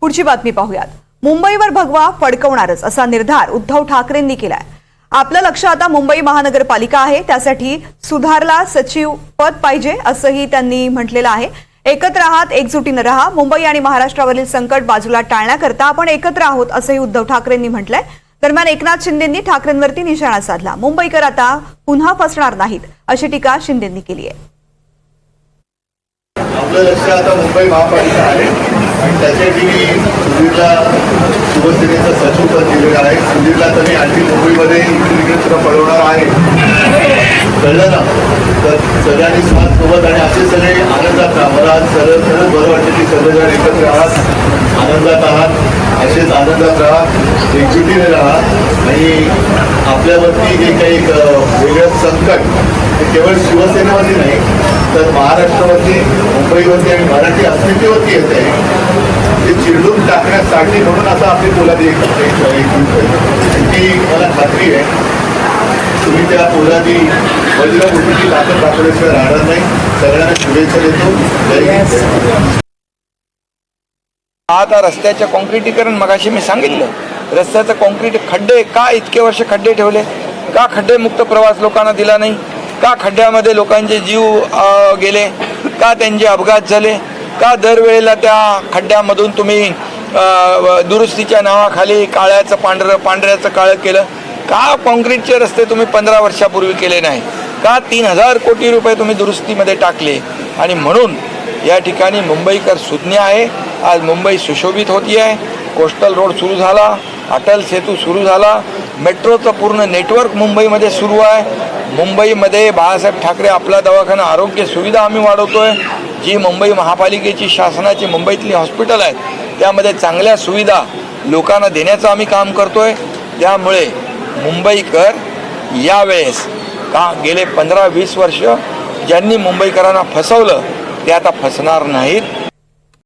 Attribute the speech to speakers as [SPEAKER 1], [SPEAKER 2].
[SPEAKER 1] पुढची बातमी पाहूयात. मुंबईवर भगवा फडकवणारच असा निर्धार उद्धव ठाकरेंनी केलाय. आपलं लक्ष आता मुंबई महानगरपालिका आहे त्यासाठी सुधारला सचिव पद पाहिजे असंही त्यांनी म्हटलेलं आहे. एकत्र आहात एकजुटीनं राहा मुंबई आणि महाराष्ट्रावरील संकट बाजूला टाळण्याकरता आपण एकत्र आहोत असंही उद्धव ठाकरेंनी म्हटलंय. दरम्यान एकनाथ शिंदेंनी ठाकरेंवरती निशाणा साधला. मुंबईकर आता पुन्हा फसणार नाहीत अशी टीका शिंदेंनी केली आहे.
[SPEAKER 2] आपलं लक्ष आता मुंबई महापालिका आहे. आणि त्यासाठी मी सुधीरला शिवसेनेचा सचिव पद दिलेला आहे. सुधीरला तर मी आणखी मुंबईमध्ये इकडे तुला पळवणार आहे. कळलं ना? तर सगळ्यांनी साथ सोबत आणि असे सगळे आनंदात राहा मला आज सरळ सरळ बरं वाटतं की सगळेजण एकत्र आहात आनंदात आहात. असेच आनंदात राहा एकजुटीने राहा आणि आपल्यावरती जे काही एक वेगळं संकट ते केवळ शिवसेनेवरती नाही तर महाराष्ट्रावरती मुंबईवरती आणि मराठी अस्मितेवरती येत. आहे ते चिरडून टाकण्यासाठी म्हणून आता आपली पोलादी एक ती मला खात्री आहे. तुम्ही त्या पोलादी वज्रमुठीची ताकद दाखवल्याशिवाय राहणार नाही. सगळ्यांना शुभेच्छा देतो. जय
[SPEAKER 3] आता रस्त्याच्या कॉन्क्रिटीकरण मगाशी मी सांगितलं. रस्त्याचं कॉन्क्रीट खड्डे का इतके वर्ष खड्डे ठेवले? का खड्डे मुक्त प्रवास लोकांना दिला नाही? का खड्ड्यामध्ये लोकांचे जीव गेले? का त्यांचे अपघात झाले? का दरवेळेला त्या खड्ड्यामधून तुम्ही व- दुरुस्तीच्या नावाखाली काळ्याचं पांढरं पांढऱ्याचं काळं केलं? का कॉन्क्रीटचे रस्ते तुम्ही पंधरा वर्षापूर्वी केले नाही? का तीन हजार कोटी रुपये तुम्ही दुरुस्तीमध्ये टाकले? आणि म्हणून या ठिकाणी मुंबईकर सुज्ञ आहे. आज मुंबई सुशोभित होती आहे. कोस्टल रोड सुरू झाला. अटल सेतू सुरू झाला. मेट्रोचं पूर्ण नेटवर्क मुंबईमध्ये सुरू आहे. मुंबईमध्ये बाळासाहेब ठाकरे आपला दवाखाना आरोग्य सुविधा आम्ही वाढवतो आहे जी मुंबई महापालिकेची शासनाची मुंबईतली हॉस्पिटल आहेत त्यामध्ये चांगल्या सुविधा लोकांना देण्याचं आम्ही काम करतो आहे त्यामुळे मुंबईकर यावेळेस का गेले पंधरा वीस वर्ष ज्यांनी मुंबईकरांना फसवलं ते आता फसणार नाहीत.